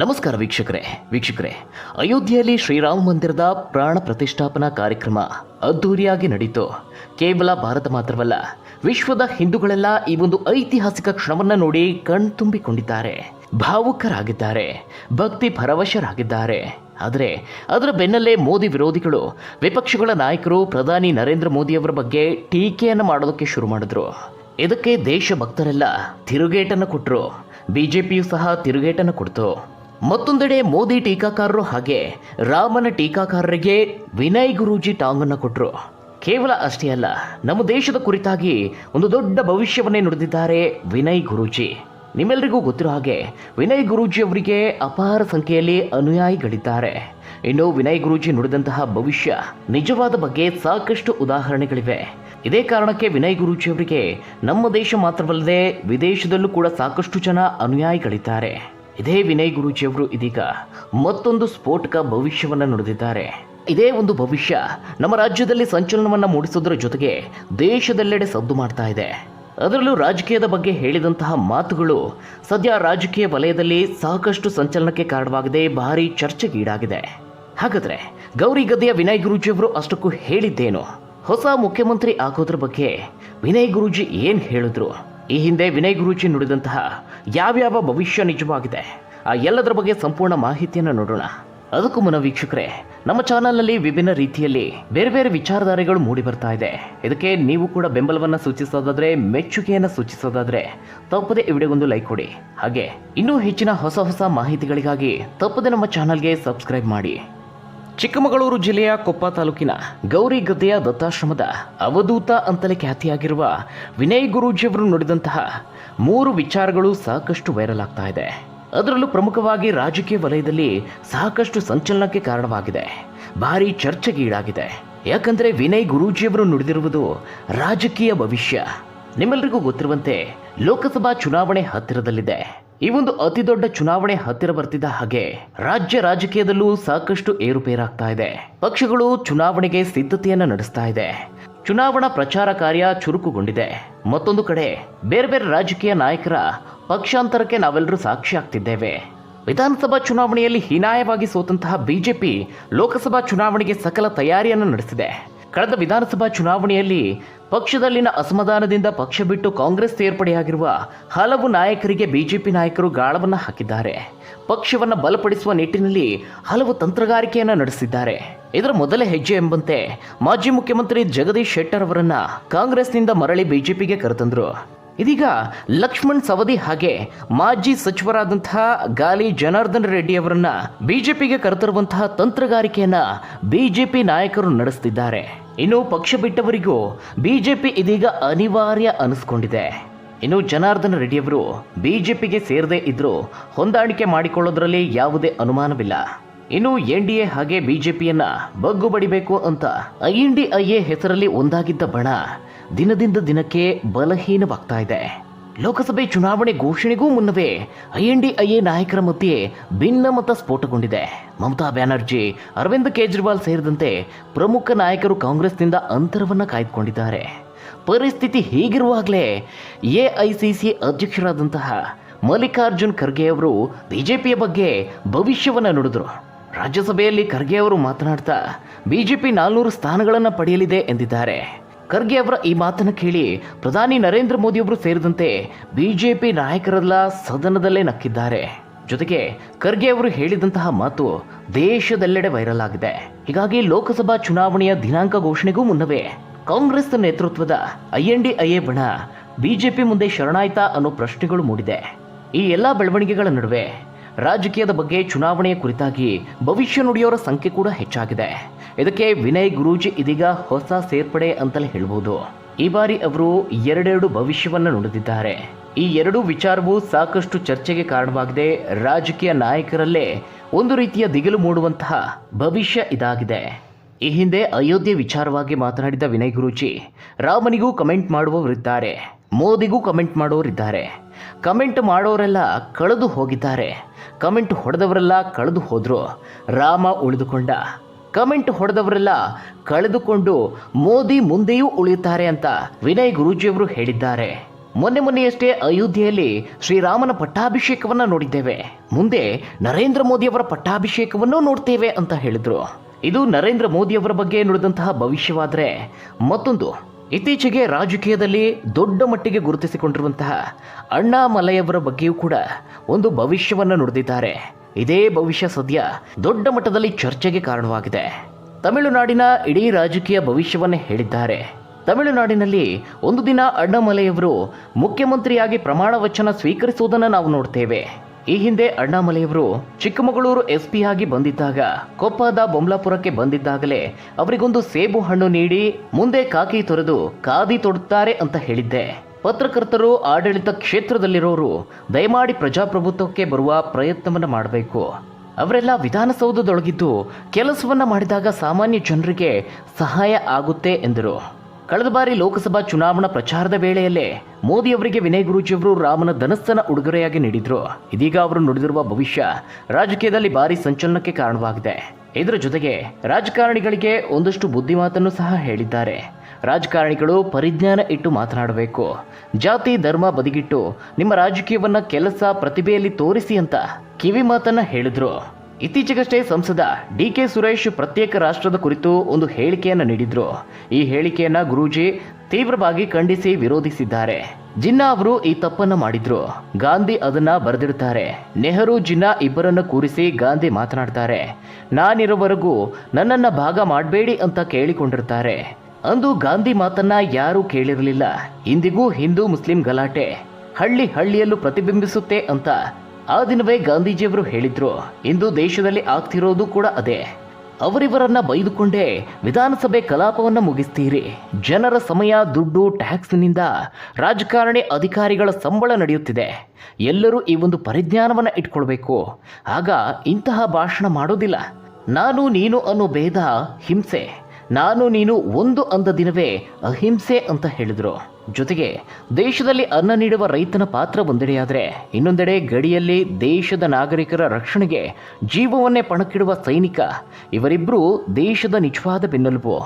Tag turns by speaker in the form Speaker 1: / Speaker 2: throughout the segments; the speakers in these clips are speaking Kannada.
Speaker 1: ನಮಸ್ಕಾರ ವೀಕ್ಷಕರೇ. ವೀಕ್ಷಕರೇ, ಅಯೋಧ್ಯೆಯಲ್ಲಿ ಶ್ರೀರಾಮ ಮಂದಿರದ ಪ್ರಾಣ ಪ್ರತಿಷ್ಠಾಪನಾ ಕಾರ್ಯಕ್ರಮ ಅದ್ಧೂರಿಯಾಗಿ ನಡೀತು. ಕೇವಲ ಭಾರತ ಮಾತ್ರವಲ್ಲ, ವಿಶ್ವದ ಹಿಂದೂಗಳೆಲ್ಲ ಈ ಒಂದು ಐತಿಹಾಸಿಕ ಕ್ಷಣವನ್ನ ನೋಡಿ ಕಣ್ತುಂಬಿಕೊಂಡಿದ್ದಾರೆ ಭಾವುಕರಾಗಿದ್ದಾರೆ, ಭಕ್ತಿ ಪರವಶರಾಗಿದ್ದಾರೆ ಆದರೆ, ಅದರ ಬೆನ್ನಲ್ಲೇ ಮೋದಿ ವಿರೋಧಿಗಳು, ವಿಪಕ್ಷಗಳ ನಾಯಕರು, ಪ್ರಧಾನಿ ನರೇಂದ್ರ ಮೋದಿಯವರ ಬಗ್ಗೆ ಟೀಕೆಯನ್ನು ಮಾಡೋದಕ್ಕೆ ಶುರು ಮಾಡಿದ್ರು. ಇದಕ್ಕೆ ದೇಶಭಕ್ತರೆಲ್ಲ ತಿರುಗೇಟನ್ನು ಕೊಟ್ಟರು ಬಿಜೆಪಿಯು ಸಹ ತಿರುಗೇಟನ್ನು ಕೊಡ್ತು. ಮತ್ತೊಂದೆಡೆ ಮೋದಿ ಟೀಕಾಕಾರರು ಹಾಗೆ ರಾಮನ ಟೀಕಾಕಾರರಿಗೆ ವಿನಯ್ ಗುರೂಜಿ ಟಾಂಗನ್ನು ಕೊಟ್ಟರು ಕೇವಲ ಅಷ್ಟೇ ಅಲ್ಲ, ನಮ್ಮ ದೇಶದ ಕುರಿತಾಗಿ ಒಂದು ದೊಡ್ಡ ಭವಿಷ್ಯವನ್ನೇ ನುಡಿದಿದ್ದಾರೆ ವಿನಯ್ ಗುರೂಜಿ. ನಿಮ್ಮೆಲ್ಲರಿಗೂ ಗೊತ್ತಿರೋ ಹಾಗೆ ವಿನಯ್ ಗುರೂಜಿ ಅವರಿಗೆ ಅಪಾರ ಸಂಖ್ಯೆಯಲ್ಲಿ ಅನುಯಾಯಿಗಳಿದ್ದಾರೆ. ಇನ್ನು ವಿನಯ್ ಗುರೂಜಿ ನುಡಿದಂತಹ ಭವಿಷ್ಯ ನಿಜವಾದ ಬಗ್ಗೆ ಸಾಕಷ್ಟು ಉದಾಹರಣೆಗಳಿವೆ. ಇದೇ ಕಾರಣಕ್ಕೆ ವಿನಯ್ ಗುರೂಜಿ ಅವರಿಗೆ ನಮ್ಮ ದೇಶ ಮಾತ್ರವಲ್ಲದೆ ವಿದೇಶದಲ್ಲೂ ಕೂಡ ಸಾಕಷ್ಟು ಜನ ಅನುಯಾಯಿಗಳಿದ್ದಾರೆ. ಇದೇ ವಿನಯ್ ಗುರೂಜಿ ಅವರು ಇದೀಗ ಮತ್ತೊಂದು ಸ್ಫೋಟಕ ಭವಿಷ್ಯವನ್ನು ನುಡಿದಿದ್ದಾರೆ. ಇದೇ ಒಂದು ಭವಿಷ್ಯ ನಮ್ಮ ರಾಜ್ಯದಲ್ಲಿ ಸಂಚಲನವನ್ನು ಮೂಡಿಸೋದ್ರ ಜೊತೆಗೆ ದೇಶದೆಲ್ಲೆಡೆ ಸದ್ದು ಮಾಡ್ತಾ ಇದೆ. ಅದರಲ್ಲೂ ರಾಜಕೀಯದ ಬಗ್ಗೆ ಹೇಳಿದಂತಹ ಮಾತುಗಳು ಸದ್ಯ ರಾಜಕೀಯ ವಲಯದಲ್ಲಿ ಸಾಕಷ್ಟು ಸಂಚಲನಕ್ಕೆ ಕಾರಣವಾಗಿದೆ, ಭಾರಿ ಚರ್ಚೆಗೀಡಾಗಿದೆ. ಹಾಗಾದ್ರೆ ಗೌರಿ ಗದ್ದೆಯ ವಿನಯ್ ಗುರೂಜಿ ಅವರು ಅಷ್ಟಕ್ಕೂ ಹೇಳಿದ್ದೇನು? ಹೊಸ ಮುಖ್ಯಮಂತ್ರಿ ಆಗೋದ್ರ ಬಗ್ಗೆ ವಿನಯ್ ಗುರೂಜಿ ಏನು ಹೇಳಿದ್ರು? ಈ ಹಿಂದೆ ವಿನಯ್ ಗುರೂಜಿ ನುಡಿದಂತಹ ಯಾವ್ಯಾವ ಭವಿಷ್ಯ ನಿಜವಾಗಿದೆ? ಆ ಎಲ್ಲದರ ಬಗ್ಗೆ ಸಂಪೂರ್ಣ ಮಾಹಿತಿಯನ್ನು ನೋಡೋಣ. ಅದಕ್ಕೂ ಮುನ್ನ ವೀಕ್ಷಕರೇ, ನಮ್ಮ ಚಾನಲ್ನಲ್ಲಿ ವಿಭಿನ್ನ ರೀತಿಯಲ್ಲಿ ಬೇರೆ ಬೇರೆ ವಿಚಾರಧಾರೆಗಳು ಮೂಡಿ ಬರ್ತಾ ಇದೆ. ಇದಕ್ಕೆ ನೀವು ಕೂಡ ಬೆಂಬಲವನ್ನು ಸೂಚಿಸೋದಾದ್ರೆ, ಮೆಚ್ಚುಗೆಯನ್ನು ಸೂಚಿಸೋದಾದ್ರೆ, ತಪ್ಪದೆ ಈ ವಿಡಿಯೋಗೊಂದು ಲೈಕ್ ಕೊಡಿ. ಹಾಗೆ, ಇನ್ನೂ ಹೆಚ್ಚಿನ ಹೊಸ ಹೊಸ ಮಾಹಿತಿಗಳಿಗಾಗಿ ತಪ್ಪದೆ ನಮ್ಮ ಚಾನಲ್ಗೆ ಸಬ್ಸ್ಕ್ರೈಬ್ ಮಾಡಿ. ಚಿಕ್ಕಮಗಳೂರು ಜಿಲ್ಲೆಯ ಕೊಪ್ಪ ತಾಲೂಕಿನ ಗೌರಿ ಗದ್ದೆಯ ದತ್ತಾಶ್ರಮದ ಅವಧೂತ ಅಂತಲೇ ಖ್ಯಾತಿಯಾಗಿರುವ ವಿನಯ್ ಗುರೂಜಿಯವರು ನುಡಿದಂತಹ ಮೂರು ವಿಚಾರಗಳು ಸಾಕಷ್ಟು ವೈರಲ್ ಆಗ್ತಾ ಇದೆ. ಅದರಲ್ಲೂ ಪ್ರಮುಖವಾಗಿ ರಾಜಕೀಯ ವಲಯದಲ್ಲಿ ಸಾಕಷ್ಟು ಸಂಚಲನಕ್ಕೆ ಕಾರಣವಾಗಿದೆ. ಭಾರಿ ಚರ್ಚೆಗೀಡಾಗಿದೆ ಯಾಕಂದ್ರೆ ವಿನಯ್ ಗುರೂಜಿಯವರು ನುಡಿದಿರುವುದು ರಾಜಕೀಯ ಭವಿಷ್ಯ. ನಿಮ್ಮೆಲ್ಲರಿಗೂ ಗೊತ್ತಿರುವಂತೆ ಲೋಕಸಭಾ ಚುನಾವಣೆ ಹತ್ತಿರದಲ್ಲಿದೆ. ಈ ಒಂದು ಅತಿ ದೊಡ್ಡ ಚುನಾವಣೆ ಹತ್ತಿರ ಬರ್ತಿದ್ದ ಹಾಗೆ ರಾಜ್ಯ ರಾಜಕೀಯದಲ್ಲೂ ಸಾಕಷ್ಟು ಏರುಪೇರಾಗ್ತಾ ಇದೆ. ಪಕ್ಷಗಳು ಚುನಾವಣೆಗೆ ಸಿದ್ಧತೆಯನ್ನು ನಡೆಸ್ತಾ ಇದೆ. ಚುನಾವಣಾ ಪ್ರಚಾರ ಕಾರ್ಯ ಚುರುಕುಗೊಂಡಿದೆ. ಮತ್ತೊಂದು ಕಡೆ, ಬೇರೆ ಬೇರೆ ರಾಜಕೀಯ ನಾಯಕರ ಪಕ್ಷಾಂತರಕ್ಕೆ ನಾವೆಲ್ಲರೂ ಸಾಕ್ಷಿಯಾಗ್ತಿದ್ದೇವೆ ವಿಧಾನಸಭಾ ಚುನಾವಣೆಯಲ್ಲಿ ಹೀನಾಯವಾಗಿ ಸೋತಂತಹ ಬಿಜೆಪಿ ಲೋಕಸಭಾ ಚುನಾವಣೆಗೆ ಸಕಲ ತಯಾರಿಯನ್ನು ನಡೆಸಿದೆ. ಕಳೆದ ವಿಧಾನಸಭಾ ಚುನಾವಣೆಯಲ್ಲಿ ಪಕ್ಷದಲ್ಲಿನ ಅಸಮಾಧಾನದಿಂದ ಪಕ್ಷ ಬಿಟ್ಟು ಕಾಂಗ್ರೆಸ್ ಸೇರ್ಪಡೆಯಾಗಿರುವ ಹಲವು ನಾಯಕರಿಗೆ ಬಿಜೆಪಿ ನಾಯಕರು ಗಾಳವನ್ನು ಹಾಕಿದ್ದಾರೆ. ಪಕ್ಷವನ್ನು ಬಲಪಡಿಸುವ ನಿಟ್ಟಿನಲ್ಲಿ ಹಲವು ತಂತ್ರಗಾರಿಕೆಯನ್ನು ನಡೆಸಿದ್ದಾರೆ. ಇದರ ಮೊದಲ ಹೆಜ್ಜೆ ಎಂಬಂತೆ ಮಾಜಿ ಮುಖ್ಯಮಂತ್ರಿ ಜಗದೀಶ್ ಶೆಟ್ಟರ್ ಅವರನ್ನ ಕಾಂಗ್ರೆಸ್ನಿಂದ ಮರಳಿ ಬಿಜೆಪಿಗೆ ಕರೆತಂದರು. ಇದೀಗ ಲಕ್ಷ್ಮಣ್ ಸವದಿ ಹಾಗೆ ಮಾಜಿ ಸಚಿವರಾದಂತಹ ಗಾಲಿ ಜನಾರ್ದನ್ ರೆಡ್ಡಿ ಅವರನ್ನ ಬಿಜೆಪಿಗೆ ಕರೆತರುವಂತಹ ತಂತ್ರಗಾರಿಕೆಯನ್ನ ಬಿಜೆಪಿ ನಾಯಕರು ನಡೆಸುತ್ತಿದ್ದಾರೆ ಇನ್ನು ಪಕ್ಷ ಬಿಟ್ಟವರಿಗೂ ಬಿಜೆಪಿ ಇದೀಗ ಅನಿವಾರ್ಯ ಅನಿಸ್ಕೊಂಡಿದೆ. ಇನ್ನು ಜನಾರ್ದನ್ ರೆಡ್ಡಿಯವರು ಬಿಜೆಪಿಗೆ ಸೇರದೇ ಇದ್ರೂ ಹೊಂದಾಣಿಕೆ ಮಾಡಿಕೊಳ್ಳೋದ್ರಲ್ಲಿ ಯಾವುದೇ ಅನುಮಾನವಿಲ್ಲ. ಇನ್ನು ಎನ್ ಡಿ ಎ ಹಾಗೆ ಬಿಜೆಪಿಯನ್ನ ಬಗ್ಗು ಬಡಿಬೇಕು ಅಂತ ಎನ್ ಡಿ ಐ ಎ ಹೆಸರಲ್ಲಿ ಒಂದಾಗಿದ್ದ ಬಣ ದಿನದಿಂದ ದಿನಕ್ಕೆ ಬಲಹೀನವಾಗ್ತಾ ಇದೆ. ಲೋಕಸಭೆ ಚುನಾವಣೆ ಘೋಷಣೆಗೂ ಮುನ್ನವೇ ಐ ಎನ್ ಡಿ ಐ ನಾಯಕರ ಮಧ್ಯೆ ಭಿನ್ನಮತ ಸ್ಫೋಟಗೊಂಡಿದೆ. ಮಮತಾ ಬ್ಯಾನರ್ಜಿ, ಅರವಿಂದ್ ಕೇಜ್ರಿವಾಲ್ ಸೇರಿದಂತೆ ಪ್ರಮುಖ ನಾಯಕರು ಕಾಂಗ್ರೆಸ್ನಿಂದ ಅಂತರವನ್ನು ಕಾಯ್ದುಕೊಂಡಿದ್ದಾರೆ. ಪರಿಸ್ಥಿತಿ ಹೀಗಿರುವಾಗಲೇ ಎ ಐ ಸಿ ಸಿ ಅಧ್ಯಕ್ಷರಾದಂತಹ ಮಲ್ಲಿಕಾರ್ಜುನ್ ಖರ್ಗೆ ಅವರು ಬಿಜೆಪಿಯ ಬಗ್ಗೆ ಭವಿಷ್ಯವನ್ನು ನುಡಿದರು. ರಾಜ್ಯಸಭೆಯಲ್ಲಿ ಖರ್ಗೆ ಅವರು ಮಾತನಾಡ್ತಾ, ಬಿಜೆಪಿ ನಾಲ್ನೂರು ಸ್ಥಾನಗಳನ್ನು ಪಡೆಯಲಿದೆ ಎಂದಿದ್ದಾರೆ. ಖರ್ಗೆ ಅವರ ಈ ಮಾತನ್ನು ಕೇಳಿ ಪ್ರಧಾನಿ ನರೇಂದ್ರ ಮೋದಿ ಅವರು ಸೇರಿದಂತೆ ಬಿಜೆಪಿ ನಾಯಕರೆಲ್ಲ ಸದನದಲ್ಲೇ ನಕ್ಕಿದ್ದಾರೆ. ಜೊತೆಗೆ ಖರ್ಗೆ ಅವರು ಹೇಳಿದಂತಹ ಮಾತು ದೇಶದೆಲ್ಲೆಡೆ ವೈರಲ್ ಆಗಿದೆ. ಹೀಗಾಗಿ ಲೋಕಸಭಾ ಚುನಾವಣೆಯ ದಿನಾಂಕ ಘೋಷಣೆಗೂ ಮುನ್ನವೇ ಕಾಂಗ್ರೆಸ್ ನೇತೃತ್ವದ I N D I A ಬಣ ಬಿಜೆಪಿ ಮುಂದೆ ಶರಣಾಯ್ತಾ ಅನ್ನೋ ಪ್ರಶ್ನೆಗಳು ಮೂಡಿದೆ. ಈ ಎಲ್ಲ ಬೆಳವಣಿಗೆಗಳ ನಡುವೆ ರಾಜಕೀಯದ ಬಗ್ಗೆ ಚುನಾವಣೆಯ ಕುರಿತಾಗಿ ಭವಿಷ್ಯ ನುಡಿಯೋರ ಸಂಖ್ಯೆ ಕೂಡ ಹೆಚ್ಚಾಗಿದೆ. ಇದಕ್ಕೆ ವಿನಯ್ ಗುರೂಜಿ ಇದೀಗ ಹೊಸ ಸೇರ್ಪಡೆ ಅಂತಲೇ ಹೇಳ್ಬೋದು. ಈ ಬಾರಿ ಅವರು ಎರಡೆರಡು ಭವಿಷ್ಯವನ್ನು ನುಡಿದಿದ್ದಾರೆ. ಈ ಎರಡೂ ವಿಚಾರವು ಸಾಕಷ್ಟು ಚರ್ಚೆಗೆ ಕಾರಣವಾಗಿದೆ. ರಾಜಕೀಯ ನಾಯಕರಲ್ಲೇ ಒಂದು ರೀತಿಯ ದಿಗಿಲು ಮೂಡುವಂತಹ ಭವಿಷ್ಯ ಇದಾಗಿದೆ. ಈ ಹಿಂದೆ ಅಯೋಧ್ಯೆ ವಿಚಾರವಾಗಿ ಮಾತನಾಡಿದ ವಿನಯ್ ಗುರೂಜಿ, ರಾಮನಿಗೂ ಕಮೆಂಟ್ ಮಾಡುವವರಿದ್ದಾರೆ, ಮೋದಿಗೂ ಕಮೆಂಟ್ ಮಾಡೋರಿದ್ದಾರೆ ಕಮೆಂಟ್ ಮಾಡೋರೆಲ್ಲ ಕಳೆದು ಹೋಗಿದ್ದಾರೆ. ಕಮೆಂಟ್ ಹೊಡೆದವರೆಲ್ಲ ಕಳೆದು ಹೋದ್ರು. ರಾಮ ಉಳಿದುಕೊಂಡ. ಕಮೆಂಟ್ ಹೊಡೆದವರೆಲ್ಲ ಕಳೆದುಕೊಂಡು ಮೋದಿ ಮುಂದೆಯೂ ಉಳಿಯುತ್ತಾರೆ ಅಂತ ವಿನಯ್ ಗುರೂಜಿಯವರು ಹೇಳಿದ್ದಾರೆ. ಮೊನ್ನೆ ಮೊನ್ನೆಯಷ್ಟೇ ಅಯೋಧ್ಯೆಯಲ್ಲಿ ಶ್ರೀರಾಮನ ಪಟ್ಟಾಭಿಷೇಕವನ್ನ ನೋಡಿದ್ದೇವೆ. ಮುಂದೆ ನರೇಂದ್ರ ಮೋದಿಯವರ ಪಟ್ಟಾಭಿಷೇಕವನ್ನು ನೋಡ್ತೇವೆ ಅಂತ ಹೇಳಿದ್ರು. ಇದು ನರೇಂದ್ರ ಮೋದಿಯವರ ಬಗ್ಗೆ ನುಡಿದಂತಹ ಭವಿಷ್ಯವಾದರೆ ಮತ್ತೊಂದು ಇತ್ತೀಚೆಗೆ ರಾಜಕೀಯದಲ್ಲಿ ದೊಡ್ಡ ಮಟ್ಟಿಗೆ ಗುರುತಿಸಿಕೊಂಡಿರುವಂತಹ ಅಣ್ಣಾಮಲೈಯವರ ಬಗ್ಗೆಯೂ ಕೂಡ ಒಂದು ಭವಿಷ್ಯವನ್ನು ನುಡಿದಿದ್ದಾರೆ. ಇದೇ ಭವಿಷ್ಯ ಸದ್ಯ ದೊಡ್ಡ ಮಟ್ಟದಲ್ಲಿ ಚರ್ಚೆಗೆ ಕಾರಣವಾಗಿದೆ. ತಮಿಳುನಾಡಿನ ಇಡೀ ರಾಜಕೀಯ ಭವಿಷ್ಯವನ್ನೇ ಹೇಳಿದ್ದಾರೆ. ತಮಿಳುನಾಡಿನಲ್ಲಿ ಒಂದು ದಿನ ಅಣ್ಣಾಮಲೆಯವರು ಮುಖ್ಯಮಂತ್ರಿಯಾಗಿ ಪ್ರಮಾಣ ವಚನ ಸ್ವೀಕರಿಸುವುದನ್ನು ನಾವು ನೋಡ್ತೇವೆ. ಈ ಹಿಂದೆ ಅಣ್ಣಾಮಲೆಯವರು ಚಿಕ್ಕಮಗಳೂರು ಎಸ್ ಪಿ ಆಗಿ ಬಂದಿದ್ದಾಗ ಕೊಪ್ಪದ ಬೊಮ್ಲಾಪುರಕ್ಕೆ ಬಂದಿದ್ದಾಗಲೇ ಅವರಿಗೊಂದು ಸೇಬು ಹಣ್ಣು ನೀಡಿ ಮುಂದೆ ಕಾಕಿ ತೊರೆದು ಕಾದಿ ತೊಡುತ್ತಾರೆ ಅಂತ ಹೇಳಿದ್ದೆ. ಪತ್ರಕರ್ತರು ಆಡಳಿತ ಕ್ಷೇತ್ರದಲ್ಲಿರೋರು ದಯಮಾಡಿ ಪ್ರಜಾಪ್ರಭುತ್ವಕ್ಕೆ ಬರುವ ಪ್ರಯತ್ನವನ್ನು ಮಾಡಬೇಕು. ಅವರೆಲ್ಲ ವಿಧಾನಸೌಧದೊಳಗಿದ್ದು ಕೆಲಸವನ್ನು ಮಾಡಿದಾಗ ಸಾಮಾನ್ಯ ಜನರಿಗೆ ಸಹಾಯ ಆಗುತ್ತೆ ಎಂದರು. ಕಳೆದ ಬಾರಿ ಲೋಕಸಭಾ ಚುನಾವಣಾ ಪ್ರಚಾರದ ವೇಳೆಯಲ್ಲೇ ಮೋದಿ ಅವರಿಗೆ ವಿನಯ್ ಗುರೂಜಿಯವರು ರಾಮನ ಧನಸ್ಥನ ಉಡುಗೊರೆಯಾಗಿ ನೀಡಿದ್ರು. ಇದೀಗ ಅವರು ನುಡಿದಿರುವ ಭವಿಷ್ಯ ರಾಜಕೀಯದಲ್ಲಿ ಭಾರಿ ಸಂಚಲನಕ್ಕೆ ಕಾರಣವಾಗಿದೆ. ಇದರ ಜೊತೆಗೆ ರಾಜಕಾರಣಿಗಳಿಗೆ ಒಂದಷ್ಟು ಬುದ್ಧಿಮಾತನ್ನು ಸಹ ಹೇಳಿದ್ದಾರೆ. ರಾಜಕಾರಣಿಗಳು ಪರಿಜ್ಞಾನ ಇಟ್ಟು ಮಾತನಾಡಬೇಕು. ಜಾತಿ, ಧರ್ಮ ಬದಿಗಿಟ್ಟು ನಿಮ್ಮ ರಾಜಕೀಯವನ್ನ ಕೆಲಸ ಪ್ರತಿಭೆಯಲ್ಲಿ ತೋರಿಸಿ ಅಂತ ಕಿವಿ ಮಾತನ್ನ ಹೇಳಿದ್ರು. ಇತ್ತೀಚೆಗಷ್ಟೇ ಸಂಸದ ಡಿ ಕೆ ಸುರೇಶ್ ಪ್ರತ್ಯೇಕ ರಾಷ್ಟ್ರದ ಕುರಿತು ಒಂದು ಹೇಳಿಕೆಯನ್ನು ನೀಡಿದ್ರು. ಈ ಹೇಳಿಕೆಯನ್ನ ಗುರೂಜಿ ತೀವ್ರವಾಗಿ ಖಂಡಿಸಿ ವಿರೋಧಿಸಿದ್ದಾರೆ. ಜಿನ್ನಾ ಅವರು ಈ ತಪ್ಪನ್ನು ಮಾಡಿದ್ರು. ಗಾಂಧಿ ಅದನ್ನ ಬರೆದಿಡ್ತಾರೆ. ನೆಹರು, ಜಿನ್ನಾ ಇಬ್ಬರನ್ನು ಕೂರಿಸಿ ಗಾಂಧಿ ಮಾತನಾಡ್ತಾರೆ. ನಾನಿರೋವರೆಗೂ ನನ್ನನ್ನ ಭಾಗ ಮಾಡಬೇಡಿ ಅಂತ ಕೇಳಿಕೊಂಡಿರ್ತಾರೆ. ಅಂದು ಗಾಂಧಿ ಮಾತನ್ನ ಯಾರೂ ಕೇಳಿರಲಿಲ್ಲ. ಇಂದಿಗೂ ಹಿಂದೂ ಮುಸ್ಲಿಂ ಗಲಾಟೆ. ಹಳ್ಳಿ ಹಳ್ಳಿಯಲ್ಲೂ ಪ್ರತಿಬಿಂಬಿಸುತ್ತೆ ಅಂತ ಆ ದಿನವೇ ಗಾಂಧೀಜಿಯವರು ಹೇಳಿದ್ರು, ಇಂದು ದೇಶದಲ್ಲಿ ಆಗ್ತಿರೋದು ಕೂಡ ಅದೇ. ಅವರಿವರನ್ನ ಬೈದುಕೊಂಡೇ ವಿಧಾನಸಭೆ ಕಲಾಪವನ್ನ ಮುಗಿಸ್ತೀರಿ. ಜನರ ಸಮಯ, ದುಡ್ಡು, ಟ್ಯಾಕ್ಸ್ನಿಂದ ರಾಜಕಾರಣಿ ಅಧಿಕಾರಿಗಳ ಸಂಬಳ ನಡೆಯುತ್ತಿದೆ. ಎಲ್ಲರೂ ಈ ಒಂದು ಪರಿಜ್ಞಾನವನ್ನ ಇಟ್ಕೊಳ್ಬೇಕು. ಆಗ ಇಂತಹ ಭಾಷಣ ಮಾಡೋದಿಲ್ಲ. ನಾನು, ನೀನು ಅನ್ನೋ ಭೇದ, ಹಿಂಸೆ. ನಾನು, ನೀನು ಒಂದು ಅಂದ ದಿನವೇ ಅಹಿಂಸೆ ಅಂತ ಹೇಳಿದ್ರು. ಜೊತೆಗೆ ದೇಶದಲ್ಲಿ ಅನ್ನ ನೀಡುವ ರೈತನ ಪಾತ್ರ ಒಂದೆಡೆಯಾದರೆ, ಇನ್ನೊಂದೆಡೆ ಗಡಿಯಲ್ಲಿ ದೇಶದ ನಾಗರಿಕರ ರಕ್ಷಣೆಗೆ ಜೀವವನ್ನೇ ಪಣಕ್ಕಿಡುವ ಸೈನಿಕ ಇವರಿಬ್ಬರೂ ದೇಶದ ನಿಜವಾದ ಬೆನ್ನೆಲುಬು.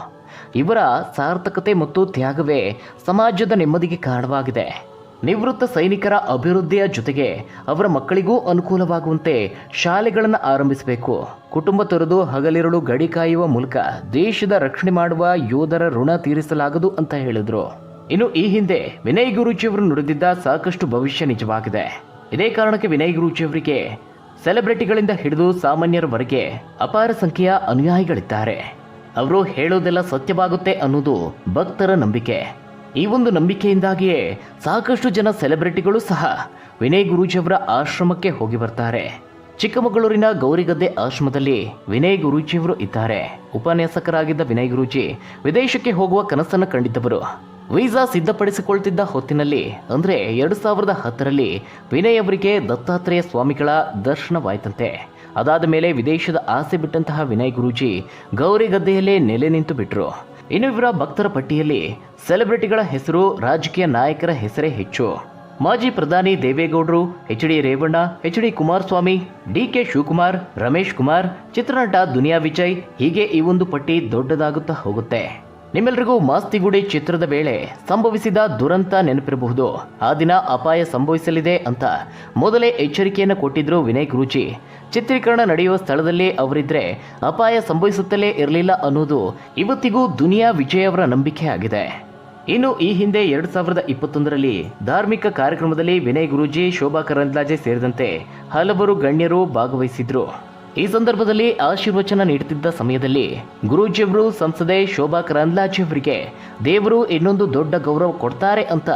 Speaker 1: ಇವರ ಸಾರ್ಥಕತೆ ಮತ್ತು ತ್ಯಾಗವೇ ಸಮಾಜದ ನೆಮ್ಮದಿಗೆ ಕಾರಣವಾಗಿದೆ. ನಿವೃತ್ತ ಸೈನಿಕರ ಅಭಿವೃದ್ಧಿಯ ಜೊತೆಗೆ ಅವರ ಮಕ್ಕಳಿಗೂ ಅನುಕೂಲವಾಗುವಂತೆ ಶಾಲೆಗಳನ್ನು ಆರಂಭಿಸಬೇಕು. ಕುಟುಂಬ ತೊರೆದು ಹಗಲಿರುಳು ಗಡಿ ಕಾಯುವ ಮೂಲಕ ದೇಶದ ರಕ್ಷಣೆ ಮಾಡುವ ಯೋಧರ ಋಣ ತೀರಿಸಲಾಗದು ಅಂತ ಹೇಳಿದ್ರು. ಇನ್ನು ಈ ಹಿಂದೆ ವಿನಯ್ ಗುರೂಜಿಯವರು ನುಡಿದಿದ್ದ ಸಾಕಷ್ಟು ಭವಿಷ್ಯ ನಿಜವಾಗಿದೆ. ಇದೇ ಕಾರಣಕ್ಕೆ ವಿನಯ್ ಗುರೂಜಿಯವರಿಗೆ ಸೆಲೆಬ್ರಿಟಿಗಳಿಂದ ಹಿಡಿದು ಸಾಮಾನ್ಯರವರೆಗೆ ಅಪಾರ ಸಂಖ್ಯೆಯ ಅನುಯಾಯಿಗಳಿದ್ದಾರೆ. ಅವರು ಹೇಳೋದೆಲ್ಲ ಸತ್ಯವಾಗುತ್ತೆ ಅನ್ನೋದು ಭಕ್ತರ ನಂಬಿಕೆ. ಈ ಒಂದು ನಂಬಿಕೆಯಿಂದಾಗಿಯೇ ಸಾಕಷ್ಟು ಜನ ಸೆಲೆಬ್ರಿಟಿಗಳು ಸಹ ವಿನಯ್ ಗುರೂಜಿಯವರ ಆಶ್ರಮಕ್ಕೆ ಹೋಗಿ ಬರ್ತಾರೆ. ಚಿಕ್ಕಮಗಳೂರಿನ ಗೌರಿಗದ್ದೆ ಆಶ್ರಮದಲ್ಲಿ ವಿನಯ್ ಗುರೂಜಿಯವರು ಇದ್ದಾರೆ. ಉಪನ್ಯಾಸಕರಾಗಿದ್ದ ವಿನಯ್ ಗುರೂಜಿ ವಿದೇಶಕ್ಕೆ ಹೋಗುವ ಕನಸನ್ನು ಕಂಡಿದ್ದವರು. ವೀಸಾ ಸಿದ್ಧಪಡಿಸಿಕೊಳ್ತಿದ್ದ ಹೊತ್ತಿನಲ್ಲಿ, ಅಂದರೆ ಎರಡು ಸಾವಿರದ ಹತ್ತರಲ್ಲಿ ವಿನಯ್ ಅವರಿಗೆ ದತ್ತಾತ್ರೇಯ ಸ್ವಾಮಿಗಳ ದರ್ಶನವಾಯಿತಂತೆ. ಅದಾದ ಮೇಲೆ ವಿದೇಶದ ಆಸೆ ಬಿಟ್ಟಂತಹ ವಿನಯ್ ಗುರೂಜಿ ಗೌರಿಗದ್ದೆಯಲ್ಲೇ ನೆಲೆ ನಿಂತು ಬಿಟ್ಟರು ಇನ್ನು ಇವರ ಭಕ್ತರ ಪಟ್ಟಿಯಲ್ಲಿ ಸೆಲೆಬ್ರಿಟಿಗಳ ಹೆಸರು, ರಾಜಕೀಯ ನಾಯಕರ ಹೆಸರೇ ಹೆಚ್ಚು. ಮಾಜಿ ಪ್ರಧಾನಿ ದೇವೇಗೌಡರು, H D Revanna, H D Kumaraswamy, D K Shivakumar, Ramesh Kumar, ಚಿತ್ರನಟ ದುನಿಯಾ ವಿಜಯ್, ಹೀಗೆ ಈ ಒಂದು ಪಟ್ಟಿ ದೊಡ್ಡದಾಗುತ್ತಾ ಹೋಗುತ್ತೆ. ನಿಮ್ಮೆಲ್ಲರಿಗೂ ಮಾಸ್ತಿಗುಡಿ ಚಿತ್ರದ ವೇಳೆ ಸಂಭವಿಸಿದ ದುರಂತ ನೆನಪಿರಬಹುದು. ಆ ದಿನ ಅಪಾಯ ಸಂಭವಿಸಲಿದೆ ಅಂತ ಮೊದಲೇ ಎಚ್ಚರಿಕೆಯನ್ನು ಕೊಟ್ಟಿದ್ರು ವಿನಯ್ ಗುರೂಜಿ. ಚಿತ್ರೀಕರಣ ನಡೆಯುವ ಸ್ಥಳದಲ್ಲಿ ಅವರಿದ್ರೆ ಅಪಾಯ ಸಂಭವಿಸುತ್ತಲೇ ಇರಲಿಲ್ಲ ಅನ್ನೋದು ಇವತ್ತಿಗೂ ದುನಿಯಾ ವಿಜಯ್ ಅವರ ನಂಬಿಕೆ ಆಗಿದೆ. ಇನ್ನು ಈ ಹಿಂದೆ ಎರಡು ಸಾವಿರದ ಇಪ್ಪತ್ತೊಂದರಲ್ಲಿ ಧಾರ್ಮಿಕ ಕಾರ್ಯಕ್ರಮದಲ್ಲಿ ವಿನಯ್ ಗುರೂಜಿ, ಶೋಭಾ ಕರಂದ್ಲಾಜೆ ಸೇರಿದಂತೆ ಹಲವರು ಗಣ್ಯರು ಭಾಗವಹಿಸಿದ್ರು. ಈ ಸಂದರ್ಭದಲ್ಲಿ ಆಶೀರ್ವಚನ ನೀಡುತ್ತಿದ್ದ ಸಮಯದಲ್ಲಿ ಗುರೂಜಿಯವರು ಸಂಸದೆ ಶೋಭಾ ಅವರಿಗೆ, ದೇವರು ಇನ್ನೊಂದು ದೊಡ್ಡ ಗೌರವ ಕೊಡ್ತಾರೆ ಅಂತ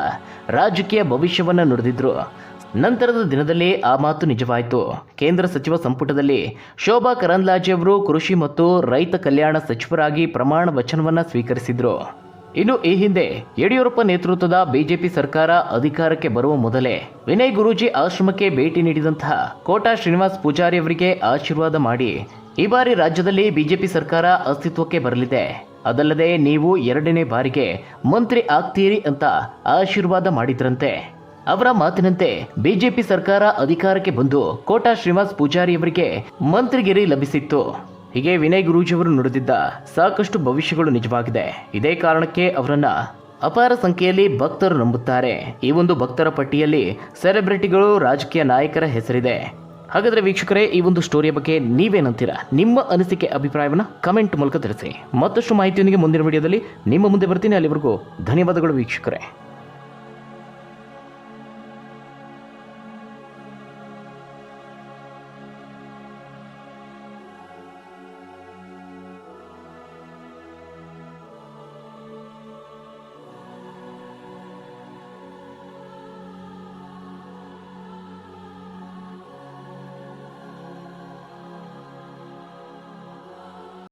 Speaker 1: ರಾಜಕೀಯ ಭವಿಷ್ಯವನ್ನು ನುಡಿದಿದ್ರು. ನಂತರದ ದಿನದಲ್ಲಿ ಆ ಮಾತು ನಿಜವಾಯಿತು. ಕೇಂದ್ರ ಸಚಿವ ಸಂಪುಟದಲ್ಲಿ ಶೋಭಾ ಕರಂದ್ಲಾಜೆಯವರು ಕೃಷಿ ಮತ್ತು ರೈತ ಕಲ್ಯಾಣ ಸಚಿವರಾಗಿ ಪ್ರಮಾಣ ವಚನವನ್ನು ಸ್ವೀಕರಿಸಿದ್ರು. ಇನ್ನು ಈ ಹಿಂದೆ ಯಡಿಯೂರಪ್ಪ ನೇತೃತ್ವದ ಬಿಜೆಪಿ ಸರ್ಕಾರ ಅಧಿಕಾರಕ್ಕೆ ಬರುವ ಮೊದಲೇ ವಿನಯ್ ಗುರೂಜಿ ಆಶ್ರಮಕ್ಕೆ ಭೇಟಿ ನೀಡಿದಂತಹ ಕೋಟಾ ಶ್ರೀನಿವಾಸ್ ಪೂಜಾರಿ ಅವರಿಗೆ ಆಶೀರ್ವಾದ ಮಾಡಿ ಈ ಬಾರಿ ರಾಜ್ಯದಲ್ಲಿ ಬಿಜೆಪಿ ಸರ್ಕಾರ ಅಸ್ತಿತ್ವಕ್ಕೆ ಬರಲಿದೆ. ಅದಲ್ಲದೆ ನೀವು ಎರಡನೇ ಬಾರಿಗೆ ಮಂತ್ರಿ ಆಗ್ತೀರಿ ಅಂತ ಆಶೀರ್ವಾದ ಮಾಡಿದ್ರಂತೆ. ಅವರ ಮಾತಿನಂತೆ ಬಿಜೆಪಿ ಸರ್ಕಾರ ಅಧಿಕಾರಕ್ಕೆ ಬಂದು ಕೋಟಾ ಶ್ರೀನಿವಾಸ್ ಪೂಜಾರಿ ಅವರಿಗೆ ಮಂತ್ರಿಗಿರಿ ಲಭಿಸಿತ್ತು. ಹೀಗೆ ವಿನಯ್ ಗುರೂಜಿಯವರು ನುಡಿದಿದ್ದ ಸಾಕಷ್ಟು ಭವಿಷ್ಯಗಳು ನಿಜವಾಗಿದೆ. ಇದೇ ಕಾರಣಕ್ಕೆ ಅವರನ್ನ ಅಪಾರ ಸಂಖ್ಯೆಯಲ್ಲಿ ಭಕ್ತರು ನಂಬುತ್ತಾರೆ. ಈ ಒಂದು ಭಕ್ತರ ಪಟ್ಟಿಯಲ್ಲಿ ಸೆಲೆಬ್ರಿಟಿಗಳು ರಾಜಕೀಯ ನಾಯಕರ ಹೆಸರಿದೆ. ಹಾಗಾದ್ರೆ ವೀಕ್ಷಕರೇ, ಈ ಒಂದು ಸ್ಟೋರಿಯ ಬಗ್ಗೆ ನೀವೇನಂತೀರಾ? ನಿಮ್ಮ ಅನಿಸಿಕೆ, ಅಭಿಪ್ರಾಯವನ್ನು ಕಮೆಂಟ್ ಮೂಲಕ ತಿಳಿಸಿ. ಮತ್ತಷ್ಟು ಮಾಹಿತಿಯೊಂದಿಗೆ ಮುಂದಿನ ವಿಡಿಯೋದಲ್ಲಿ ನಿಮ್ಮ ಮುಂದೆ ಬರ್ತೀನಿ. ಅಲ್ಲಿವರೆಗೂ ಧನ್ಯವಾದಗಳು ವೀಕ್ಷಕರೇ.